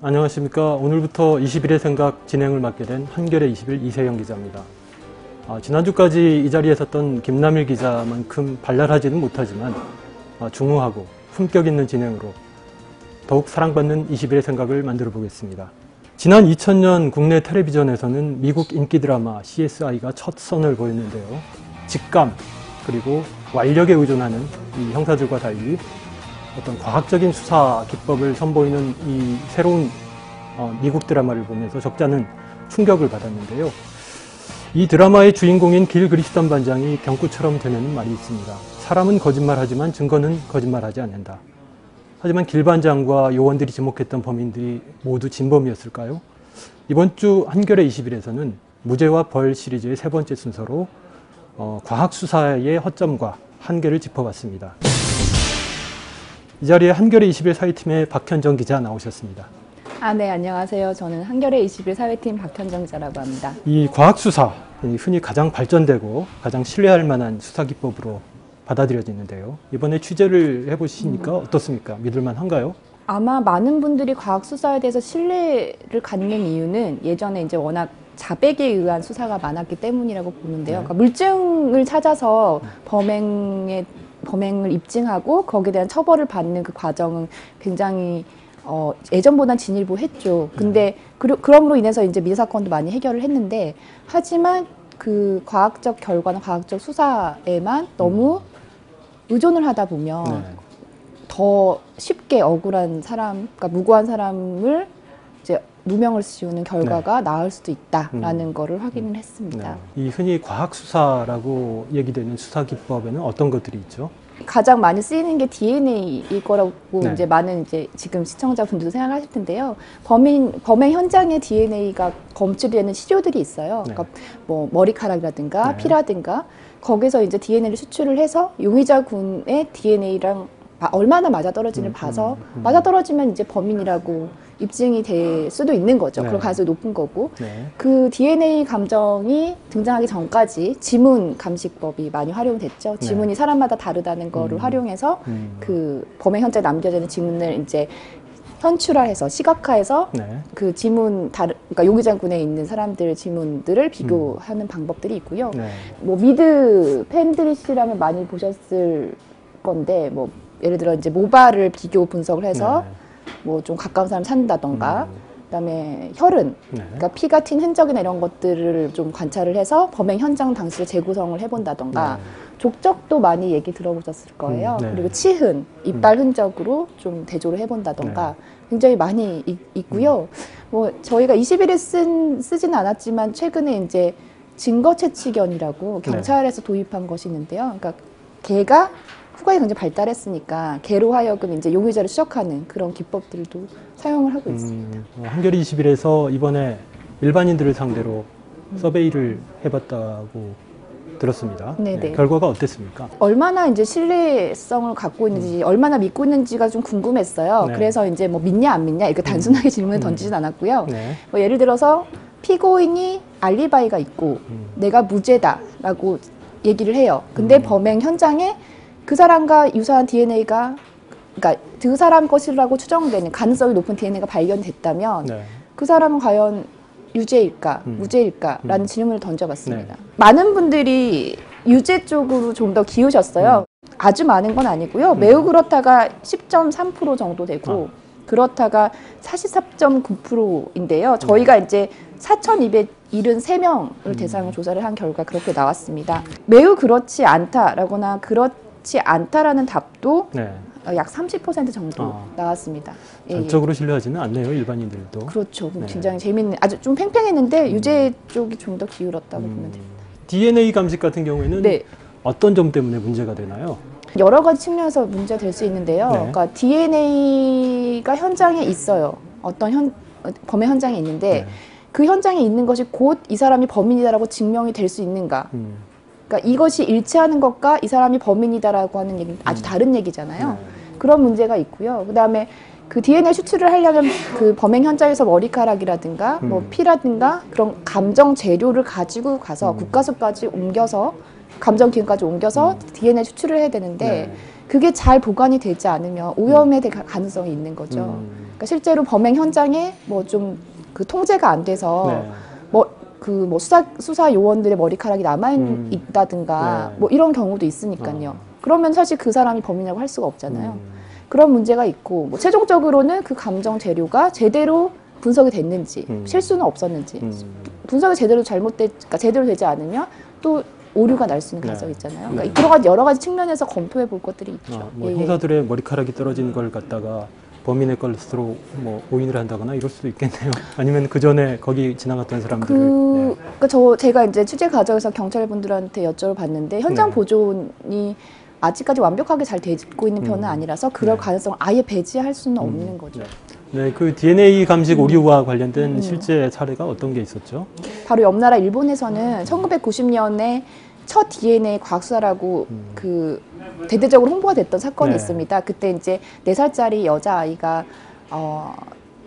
안녕하십니까. 오늘부터 21의 생각 진행을 맡게 된 한겨레 21 이세영 기자입니다. 아, 지난주까지 이 자리에 섰던 김남일 기자만큼 발랄하지는 못하지만 아, 중후하고 품격 있는 진행으로 더욱 사랑받는 21의 생각을 만들어 보겠습니다. 지난 2000년 국내 텔레비전에서는 미국 인기 드라마 CSI가 첫 선을 보였는데요. 직감 그리고 완력에 의존하는 이 형사들과 달리 어떤 과학적인 수사 기법을 선보이는 이 새로운 어, 미국 드라마를 보면서 적자는 충격을 받았는데요. 이 드라마의 주인공인 길 그리스단 반장이 병구처럼 되는 말이 있습니다. 사람은 거짓말하지만 증거는 거짓말하지 않는다. 하지만 길 반장과 요원들이 지목했던 범인들이 모두 진범이었을까요? 이번 주 한겨레 20일에서는 무죄와 벌 시리즈의 세 번째 순서로 어, 과학 수사의 허점과 한계를 짚어봤습니다. 이 자리에 한겨레 21 사회팀의 박현정 기자 나오셨습니다. 아, 네, 안녕하세요. 저는 한겨레 21 사회팀 박현정 기자라고 합니다. 이 과학 수사, 흔히 가장 발전되고 가장 신뢰할 만한 수사 기법으로 받아들여지는데요. 이번에 취재를 해보시니까 음. 어떻습니까? 믿을만 한가요? 아마 많은 분들이 과학 수사에 대해서 신뢰를 갖는 이유는 예전에 이제 워낙 자백에 의한 수사가 많았기 때문이라고 보는데요. 네. 그러니까 물증을 찾아서 범행에 범행을 입증하고 거기에 대한 처벌을 받는 그 과정은 굉장히 어, 예전보다 진일보했죠. 근데 그, 그럼으로 인해서 이제 미제 사건도 많이 해결을 했는데 하지만 그 과학적 결과나 과학적 수사에만 너무 의존을 하다 보면 네. 더 쉽게 억울한 사람, 그러니까 무고한 사람을 이제 누명을 씌우는 결과가 네. 나을 수도 있다라는 음. 거를 확인을 했습니다. 네. 이 흔히 과학 수사라고 얘기되는 수사 기법에는 어떤 것들이 있죠? 가장 많이 쓰이는 게 DNA일 거라고 네. 이제 많은 이제 지금 시청자분들도 생각하실 텐데요. 범인 범행 현장에 DNA가 검출되는 시료들이 있어요. 네. 그러니까 뭐 머리카락이라든가 네. 피라든가 거기서 이제 DNA를 수출을 해서 용의자 군의 DNA랑 얼마나 맞아 떨어지는 음, 봐서 음, 음. 맞아 떨어지면 이제 범인이라고 입증이 될 수도 있는 거죠. 네. 그런 가능성이 높은 거고. 네. 그 DNA 감정이 등장하기 전까지 지문 감식법이 많이 활용됐죠. 네. 지문이 사람마다 다르다는 거를 음. 활용해서 음. 그 범행 현장에 남겨지는 지문을 이제 현출화해서 시각화해서 네. 그 지문 다르 그러니까 용의장군에 있는 사람들 지문들을 비교하는 음. 방법들이 있고요. 네. 뭐 미드 팬들이시라면 많이 보셨을 건데 뭐 예를 들어 이제 모발을 비교 분석을 해서 네. 뭐좀 가까운 사람 찾는다던가 음. 그다음에 혈흔, 네. 그러니까 피가 튄 흔적이나 이런 것들을 좀 관찰을 해서 범행 현장 당시를 재구성을 해본다던가 네. 족적도 많이 얘기 들어보셨을 거예요. 음, 네. 그리고 치흔, 이빨 음. 흔적으로 좀 대조를 해본다던가 네. 굉장히 많이 있, 고요 음. 뭐 저희가 20일에 쓴 쓰지는 않았지만 최근에 이제 증거 채취견이라고 네. 경찰에서 도입한 것이 있는데요. 그러니까 개가 후각이 굉장히 발달했으니까 개로 하여금 이제 용의자를 추적하는 그런 기법들도 사용을 하고 있습니다. 음, 어, 한겨레 21에서 이번에 일반인들을 상대로 음. 서베이를 해봤다고 들었습니다. 네네. 네, 결과가 어땠습니까? 얼마나 이제 신뢰성을 갖고 있는지, 음. 얼마나 믿고 있는지가 좀 궁금했어요. 네. 그래서 이제 뭐 믿냐 안 믿냐 이렇게 단순하게 음. 질문을 음. 던지진 않았고요. 네. 뭐 예를 들어서 피고인이 알리바이가 있고 음. 내가 무죄다라고 얘기를 해요. 근데 음. 범행 현장에 그 사람과 유사한 DNA가 그러니까 그 사람 것이라고 추정되는 가능성이 높은 DNA가 발견됐다면 네. 그 사람은 과연 유죄일까 음. 무죄일까라는 음. 질문을 던져봤습니다. 네. 많은 분들이 유죄 쪽으로 좀 더 기우셨어요. 음. 아주 많은 건 아니고요. 음. 매우 그렇다가 10.3% 정도 되고 아. 그렇다가 44.9%인데요. 저희가 이제 4,273명을 음. 대상으로 조사를 한 결과 그렇게 나왔습니다. 매우 그렇지 않다라거나 그렇 그렇지 않다라는 답도 네. 어, 약30% 정도 아. 나왔습니다. 예, 전적으로 예. 신뢰하지는 않네요, 일반인들도. 그렇죠. 네. 굉장히 재밌는, 아주 좀 팽팽했는데 음. 유죄 쪽이 좀 더 기울었다고 음. 보면 됩니다. DNA 감식 같은 경우에는 네. 어떤 점 때문에 문제가 되나요? 여러 가지 측면에서 문제가 될수 있는데요. 네. 그러니까 DNA가 현장에 있어요. 어떤 현, 범행 현장에 있는데 네. 그 현장에 있는 것이 곧 이 사람이 범인이다라고 증명이 될 수 있는가? 음. 그러니까 이것이 일치하는 것과 이 사람이 범인이다라고 하는 얘기는 아주 다른 얘기잖아요. 네. 그런 문제가 있고요. 그다음에 그 DNA 추출을 하려면 그 범행 현장에서 머리카락이라든가 뭐 음. 피라든가 그런 감정 재료를 가지고 가서 음. 국가수까지 옮겨서 감정 기능까지 옮겨서 DNA 추출을 해야 되는데 네. 그게 잘 보관이 되지 않으면 오염의 될 가능성이 있는 거죠. 음. 그러니까 실제로 범행 현장에 뭐 좀 그 통제가 안 돼서 네. 뭐 그뭐 수사 수사 요원들의 머리카락이 남아 음. 있다든가 네. 뭐 이런 경우도 있으니까요. 어. 그러면 사실 그 사람이 범인이라고 할 수가 없잖아요. 음. 그런 문제가 있고 뭐 최종적으로는 그 감정 재료가 제대로 분석이 됐는지 음. 실수는 없었는지 음. 분석이 제대로 잘못됐 그러니까 제대로 되지 않으면 또 오류가 날 수 있는 네. 가능성이 있잖아요. 네. 그러니까 여러 가지 여러 가지 측면에서 검토해 볼 것들이 있죠. 아, 뭐 예, 예. 형사들의 머리카락이 떨어진 걸 갖다가 범인의 것으로 뭐 오인을 한다거나 이럴 수도 있겠네요. 아니면 그 전에 거기 지나갔던 사람들을 그, 네. 그러니까 저 제가 이제 취재 과정에서 경찰분들한테 여쭤봤는데 현장 네. 보존이 아직까지 완벽하게 잘 되고 있는 편은 음. 아니라서 그럴 네. 가능성을 아예 배제할 수는 음. 없는 거죠. 네, 그 DNA 감식 오류와 관련된 음. 실제 사례가 어떤 게 있었죠? 바로 옆 나라 일본에서는 1990년에 첫 DNA 과학수사라고 음. 그 대대적으로 홍보가 됐던 사건이 네. 있습니다. 그때 이제 네 살짜리 여자 아이가 어,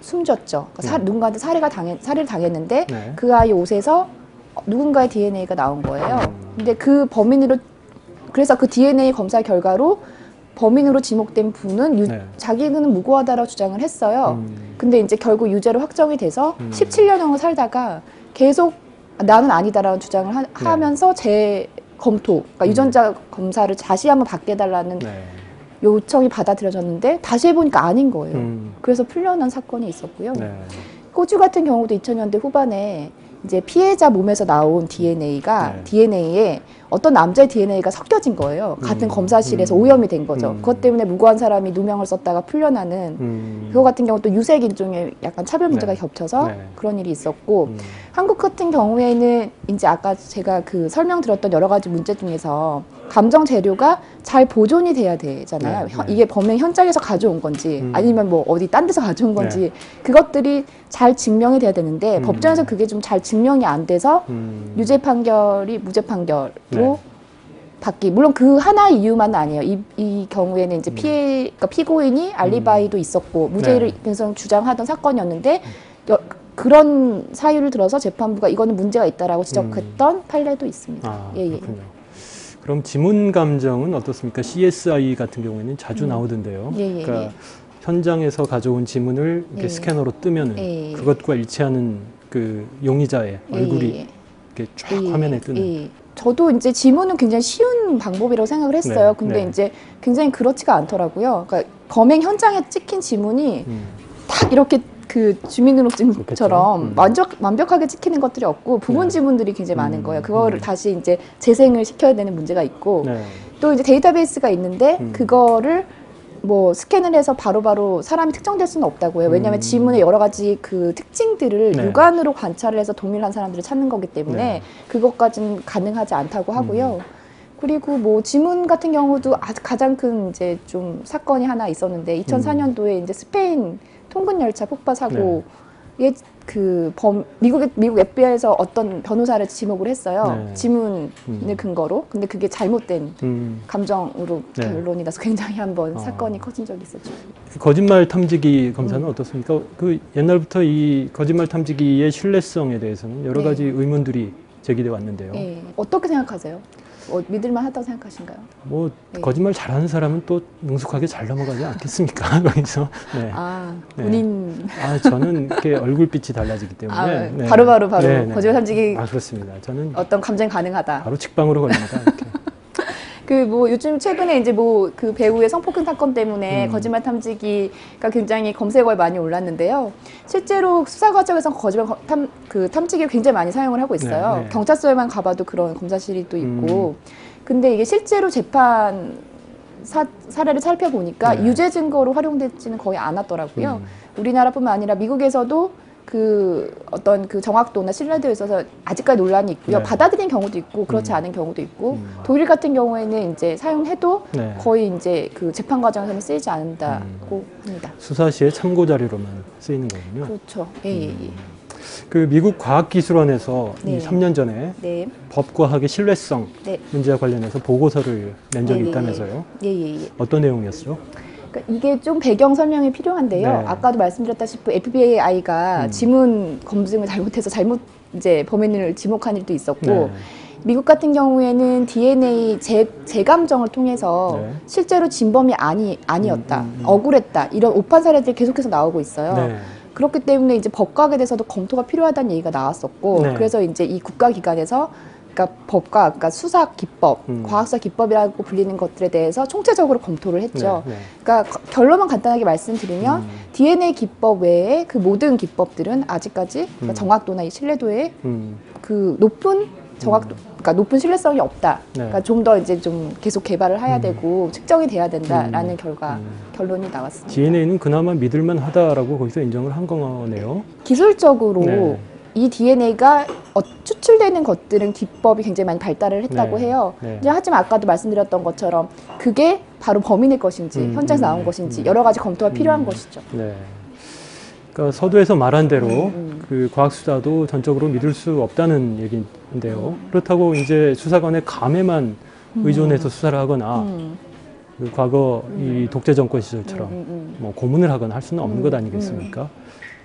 숨졌죠. 그러니까 사- 음. 누군가한테 살해가 당했 살해를 당했는데 네. 그 아이 옷에서 누군가의 DNA가 나온 거예요. 음. 근데 그 범인으로 그래서 그 DNA 검사 결과로 범인으로 지목된 분은 유- 네. 자기는 무고하다라고 주장을 했어요. 음. 근데 이제 결국 유죄로 확정이 돼서 음. 17년형을 살다가 계속 나는 아니다라는 주장을 하, 면서 재 검토, 그러니까 네. 음. 유전자 검사를 다시 한번 받게 해달라는 네. 요청이 받아들여졌는데 다시 해보니까 아닌 거예요. 음. 그래서 풀려난 사건이 있었고요. 네. 호주 같은 경우도 2000년대 후반에 이제 피해자 몸에서 나온 DNA가 네. DNA에 어떤 남자의 DNA가 섞여진 거예요. 같은 음. 검사실에서 음. 오염이 된 거죠. 음. 그것 때문에 무고한 사람이 누명을 썼다가 풀려나는 음. 그거 같은 경우 또 유색 인종의 약간 차별 문제가 네. 겹쳐서 네. 그런 일이 있었고 음. 한국 같은 경우에는 이제 아까 제가 그 설명드렸던 여러 가지 문제 중에서 감정 재료가 잘 보존이 돼야 되잖아요. 네, 현- 네. 이게 범행 현장에서 가져온 건지 음. 아니면 뭐 어디 딴 데서 가져온 건지 그것들이 잘 증명이 돼야 되는데 음. 법정에서 그게 좀 잘 증명이 안 돼서 음. 유죄 판결이 무죄 판결로 네. 바뀌. 물론 그 하나의 이유만은 아니에요. 이, 이 경우에는 이제 음. 피해, 그러니까 피고인이 알리바이도 있었고 무죄를 네. 계속 주장하던 사건이었는데 여- 그런 사유를 들어서 재판부가 이거는 문제가 있다라고 지적했던 판례도 있습니다. 음. 아, 예, 예. 그렇군요. 그럼 지문 감정은 어떻습니까? CSI 같은 경우에는 자주 음. 나오던데요. 예, 예, 그러니까 예. 현장에서 가져온 지문을 이렇게 예. 스캐너로 뜨면은 예. 그것과 일치하는 그 용의자의 예, 얼굴이 예, 이렇게 쫙 예, 화면에 예, 뜨는. 예. 저도 이제 지문은 굉장히 쉬운 방법이라고 생각을 했어요. 네, 근데 네. 이제 굉장히 그렇지가 않더라고요. 그러니까 범행 현장에 찍힌 지문이 음. 딱 이렇게 그 주민등록증처럼 그렇겠죠. 음. 완벽, 완벽하게 찍히는 것들이 없고 부분 네. 지문들이 굉장히 많은 음, 거예요. 그거를 음. 다시 이제 재생을 시켜야 되는 문제가 있고 네. 또 이제 데이터베이스가 있는데 음. 그거를 뭐 스캔을 해서 바로 바로 사람이 특정될 수는 없다고 해요. 왜냐하면 음. 지문의 여러 가지 그 특징들을 네. 육안으로 관찰을 해서 동일한 사람들을 찾는 거기 때문에 네. 그것까지는 가능하지 않다고 음. 하고요. 그리고 뭐 지문 같은 경우도 아주 가장 큰 이제 좀 사건이 하나 있었는데 2004년도에 이제 스페인 통근 열차 폭파 사고에 네. 그 범, 미국의 미국 FBI에서 어떤 변호사를 지목을 했어요. 네. 지문을 음. 근거로. 근데 그게 잘못된 음. 감정으로 네. 결론이 나서 굉장히 한번 아. 사건이 커진 적이 있었죠. 거짓말 탐지기 검사는 음. 어떻습니까? 그 옛날부터 이 거짓말 탐지기의 신뢰성에 대해서는 여러 네. 가지 의문들이 제기돼 왔는데요. 예. 어떻게 생각하세요? 어, 믿을만 하다고 생각하신가요? 뭐 네. 거짓말 잘하는 사람은 또 능숙하게 잘 넘어가지 않겠습니까? 거기서. 네. 아, 네. 본인 아 저는 이렇게 얼굴빛이 달라지기 때문에 아, 네. 바로 바로 바로 네, 네. 거짓말 탐지기 아 그렇습니다. 저는 어떤 감정이 가능하다. 바로 직방으로 걸립니다. 그 뭐 요즘 최근에 이제 뭐 그 배우의 성폭행 사건 때문에 음. 거짓말 탐지기가 굉장히 검색어에 많이 올랐는데요. 실제로 수사 과정에서 거짓말 거- 탐, 그 탐지기를 굉장히 많이 사용을 하고 있어요. 네, 네. 경찰서에만 가봐도 그런 검사실이 또 있고. 음. 근데 이게 실제로 재판 사, 사례를 살펴보니까 네. 유죄 증거로 활용되지는 거의 않았더라고요. 음. 우리나라뿐만 아니라 미국에서도 그 어떤 그 정확도나 신뢰도에 있어서 아직까지 논란이 있고요. 네. 받아들인 경우도 있고 그렇지 음. 않은 경우도 있고 음. 독일 같은 경우에는 이제 사용해도 네. 거의 이제 그 재판 과정에서는 쓰이지 않는다고 음. 합니다. 수사 시에 참고 자료로만 쓰이는 거군요. 그렇죠. 예, 예, 예. 음. 그 미국 과학기술원에서 네. 이 3년 전에 네. 법과학의 신뢰성 네. 문제와 관련해서 보고서를 낸 적이 네, 네, 있다면서요. 예, 예, 예. 어떤 내용이었죠? 그러니까 이게 좀 배경 설명이 필요한데요. 네. 아까도 말씀드렸다시피 FBI가 음. 지문 검증을 잘못해서 잘못 이제 범인을 지목한 일도 있었고 네. 미국 같은 경우에는 DNA 재, 재감정을 통해서 네. 실제로 진범이 아니 아니었다, 음, 음, 음. 억울했다 이런 오판 사례들이 계속해서 나오고 있어요. 네. 그렇기 때문에 이제 법과학에 대해서도 검토가 필요하다는 얘기가 나왔었고 네. 그래서 이제 이 국가기관에서 그러니까 법과 그러니까 수사 기법, 음. 과학사 기법이라고 불리는 것들에 대해서 총체적으로 검토를 했죠. 네. 네. 그러니까 거- 결론만 간단하게 말씀드리면 음. DNA 기법 외에 그 모든 기법들은 아직까지 그러니까 음. 정확도나 이 신뢰도에 음. 그 높은 정확도, 그러니까 높은 신뢰성이 없다. 네. 그러니까 좀 더 이제 좀 계속 개발을 해야 음. 되고 측정이 돼야 된다라는 음. 결과 음. 결론이 나왔습니다. DNA는 그나마 믿을만 하다라고 거기서 인정을 한 거네요. 기술적으로 네. 이 DNA가 어, 추출되는 것들은 기법이 굉장히 많이 발달을 했다고 네. 해요. 네. 이제 하지만 아까도 말씀드렸던 것처럼 그게 바로 범인의 것인지 음, 현장에서 음, 나온 것인지 음. 여러 가지 검토가 필요한 음. 것이죠. 네. 그러니까 서두에서 말한 대로 음, 음. 그 과학 수사도 전적으로 믿을 수 없다는 얘기인데요. 그렇다고 이제 수사관의 감에만 의존해서 수사를 하거나 음, 그 과거 이 독재 정권 시절처럼 음, 음, 뭐 고문을 하거나 할 수는 없는 음, 것 아니겠습니까?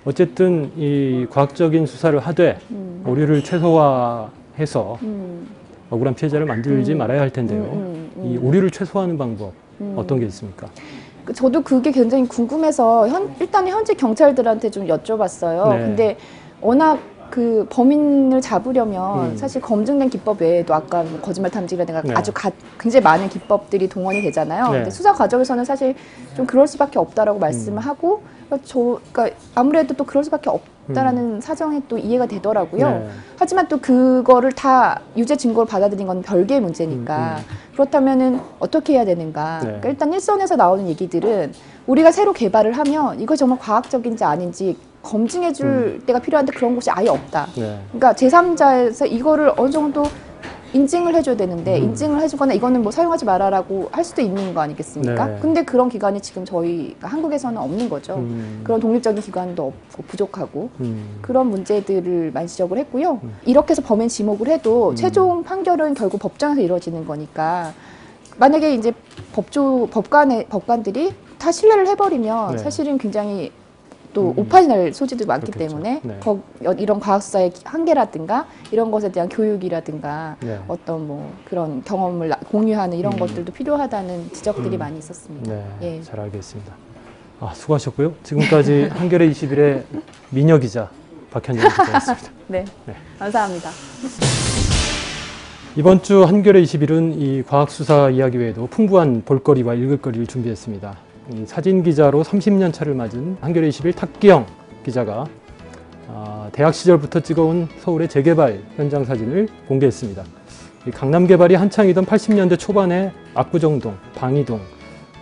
어쨌든 이 과학적인 수사를 하되 음, 오류를 최소화해서 음, 억울한 피해자를 만들지 음. 말아야 할 텐데요. 음, 음, 이 음. 오류를 최소화하는 방법 음. 어떤 게 있습니까? 그 저도 그게 굉장히 궁금해서 현, 일단은 현지 경찰들한테 좀 여쭤봤어요. 네. 근데 워낙 그 범인을 잡으려면 음. 사실 검증된 기법 외에도 아까 뭐 거짓말 탐지라든가 네. 아주 가, 굉장히 많은 기법들이 동원이 되잖아요. 네. 근데 수사 과정에서는 사실 좀 그럴 수밖에 없다라고 말씀을 음. 하고 그러니까 저 그러니까 아무래도 또 그럴 수밖에 없다라는 사정이 또 이해가 되더라고요. 네. 하지만 또 그거를 다 유죄 증거를 받아들인 건 별개의 문제니까 음, 그렇다면은 어떻게 해야 되는가? 네. 그러니까 일단 일선에서 나오는 얘기들은 우리가 새로 개발을 하면 이거 정말 과학적인지 아닌지 검증해 줄 때가 필요한데 그런 곳이 아예 없다. 네. 그러니까 제3자에서 이거를 어느 정도 인증을 해줘야 되는데 음. 인증을 해주거나 이거는 뭐 사용하지 말아라고 할 수도 있는 거 아니겠습니까? 네. 근데 그런 기관이 지금 저희가 한국에서는 없는 거죠. 음, 그런 독립적인 기관도 없고 부족하고 음, 그런 문제들을 많이 지적을 했고요. 음. 이렇게 해서 범인 지목을 해도 음. 최종 판결은 결국 법정에서 이루어지는 거니까 만약에 이제 법조 법관의 법관들이 다 신뢰를 해버리면 네. 사실은 굉장히 또 음. 오판이 날 소지도 많기 그렇겠죠. 때문에 네. 거- 여- 이런 과학수사의 한계라든가 이런 것에 대한 교육이라든가 네. 어떤 뭐 그런 경험을 나- 공유하는 이런 음. 것들도 필요하다는 지적들이 음. 많이 있었습니다. 네, 예. 잘 알겠습니다. 아, 수고하셨고요. 지금까지 한겨레 21의 미녀 기자 박현정 기자였습니다. 네, 네. 감사합니다. 이번 주 한겨레 21은 이 과학 수사 이야기 외에도 풍부한 볼거리와 읽을거리를 준비했습니다. 이 사진 기자로 30년 차를 맞은 한겨레 21 탁기영 기자가 아, 대학 시절부터 찍어온 서울의 재개발 현장 사진을 공개했습니다. 이 강남 개발이 한창이던 80년대 초반의 압구정동, 방이동,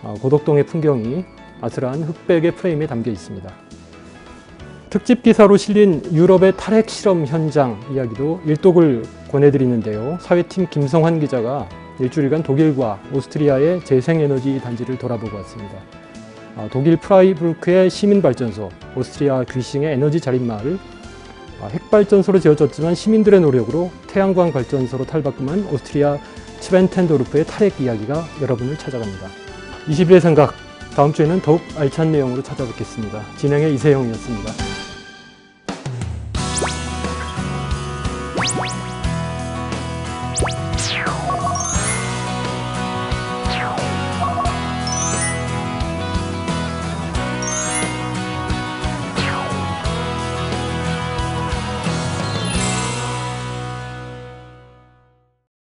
아, 고덕동의 풍경이 아슬한 흑백의 프레임에 담겨 있습니다. 특집 기사로 실린 유럽의 탈핵 실험 현장 이야기도 일독을 권해드리는데요. 사회팀 김성환 기자가 일주일간 독일과 오스트리아의 재생에너지 단지를 돌아보고 왔습니다. 아, 독일 프라이부르크의 시민발전소, 오스트리아 귀싱의 에너지 자립마을, 아, 핵발전소로 지어졌지만 시민들의 노력으로 태양광 발전소로 탈바꿈한 오스트리아 츠벤텐도르프의 탈핵 이야기가 여러분을 찾아갑니다. 21의 생각, 다음 주에는 더욱 알찬 내용으로 찾아뵙겠습니다. 진행의 이세영이었습니다.